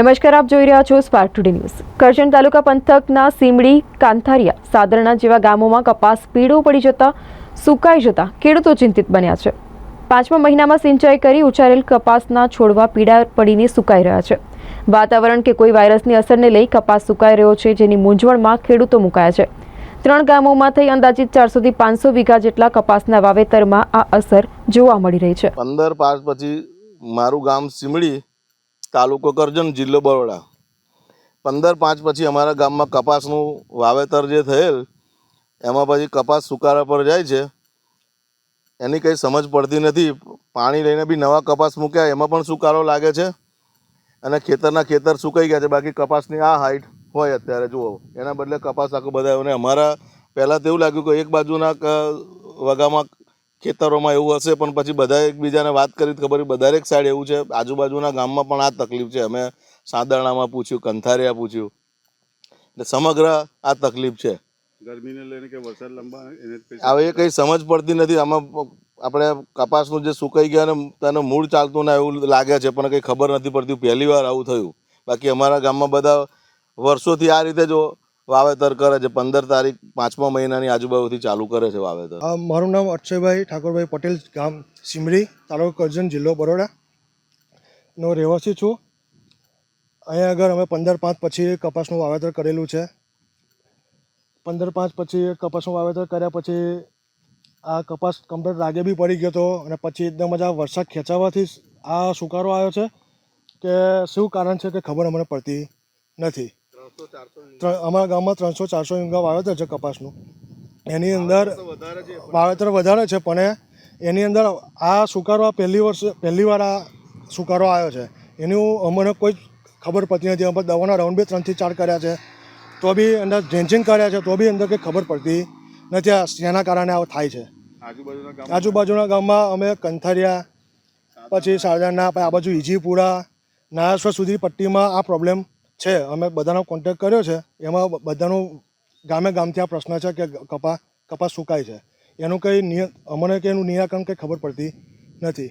નમસ્કાર, આપ જોઈ રહ્યા છો Spark Today News Karjan taluka પંથકના સીમડી, કાંથારિયા સાદરણા જેવા ગામોમાં કપાસ પીળો પડી જતા, સુકાઈ જતા ખેડૂતો ચિંતિત બન્યા છે. પાંચમા મહિનામાં સિંચાઈ કરી ઉછારેલ કપાસના છોડવા પીળા પડીને સુકાઈ રહ્યા છે. વાતાવરણ કે કોઈ વાયરસની અસરને લઈ કપાસ સુકાઈ રહ્યો છે જેની મૂંઝવણમાં ખેડૂતો મુકાયા છે. ત્રણ ગામોમાં થઈ અંદાજિત ચારસોથી પાંચસો વીઘા જેટલા કપાસના વાવેતરમાં આ અસર જોવા મળી રહી છે. પંદર પાંચ પછી મારું ગામ સિમડી તાલુકો કરજણ, જિલ્લો બરોડા. પંદર પાંચ પછી અમારા ગામમાં કપાસનું વાવેતર જે થયેલ, એમાં પછી કપાસ સુકારા પર જાય છે. એની કંઈ સમજ પડતી નથી. પાણી લઈને બી નવા કપાસ મૂક્યા, એમાં પણ સુકારો લાગે છે. અને ખેતરના ખેતર સુકાઈ ગયા છે. બાકી કપાસની આ હાઈટ હોય અત્યારે, જુઓ. એના બદલે કપાસ આખો બધા અમારા પહેલાં તો એવું લાગ્યું કે એક બાજુના વગામાં ખેતરોમાં એવું હશે પણ પછી બધા એકબીજાને વાત કરી ખબર દરેક સાઈડ એવું છે આજુબાજુના ગામમાં પણ આ તકલીફ છે. અમે સાંદરણામાં પૂછ્યું કંથારિયા પૂછ્યું. એટલે સમગ્ર આ તકલીફ છે. ગરમીને લઈને કે વરસાદ લંબા હવે એ કંઈ સમજ પડતી નથી. આમાં આપણે કપાસનું જે સુકાઈ ગયા ને તેનું મૂળ ચાલતું ના એવું લાગે છે પણ કંઈ ખબર નથી પડતી. પહેલી વાર આવું થયું. બાકી અમારા ગામમાં બધા વર્ષોથી આ રીતે જો વાવેતર કરે છે, પંદર તારીખ પાંચમા મહિનાની આજુબાજુથી ચાલુ કરે છે વાવેતર. મારું નામ અક્ષયભાઈ ઠાકોરભાઈ પટેલ ગામ સિમરી, તાલુકો કરજણ, જિલ્લો બરોડા. નો રહેવાસી છું. અહીંયા આગળ અમે પંદર પાંચ પછી કપાસનું વાવેતર કરેલું છે. પંદર પાંચ પછી કપાસનું વાવેતર કર્યા પછી આ કપાસ કમ્પ્લીટ રાગે બી પડી ગયો હતો અને પછી એકદમ જ આ વરસાદ ખેંચાવાથી આ સુકારો આવ્યો છે કે શું કારણ છે કે ખબર અમને પડતી નથી. અમારા ગામમાં ત્રણસો ચારસો વીઘા વાવેતર છે કપાસનું. એની અંદર વાવેતર વધારે છે પણ એની અંદર આ સુકારો પહેલી વર્ષ પહેલી વાર આ સુકારો આવ્યો છે. એનું અમને કોઈ ખબર પડતી નથી. અમે દવાના રાઉન્ડ બે ત્રણથી ચાર કર્યા છે. તો બી અંદર ડ્રેન્ચિંગ કર્યા છે તો બી અંદર કંઈ ખબર પડતી નથી. આ શેના કારણે આવું થાય છે. આજુબાજુના ગામમાં? અમે કંથરિયા પછી સારદાના આ બાજુ ઈજીપુરા નારાશ્વર સુધી પટ્ટીમાં આ પ્રોબ્લેમ છે, અમે બધાનો કોન્ટેક્ટ કર્યો છે. એમાં બધાનું ગામે ગામથી આ પ્રશ્ન છે કે કપા કપાસ સુકાય છે. એનું કંઈ નિય, અમને કંઈ એનું નિરાકરણ કંઈ ખબર પડતી નથી.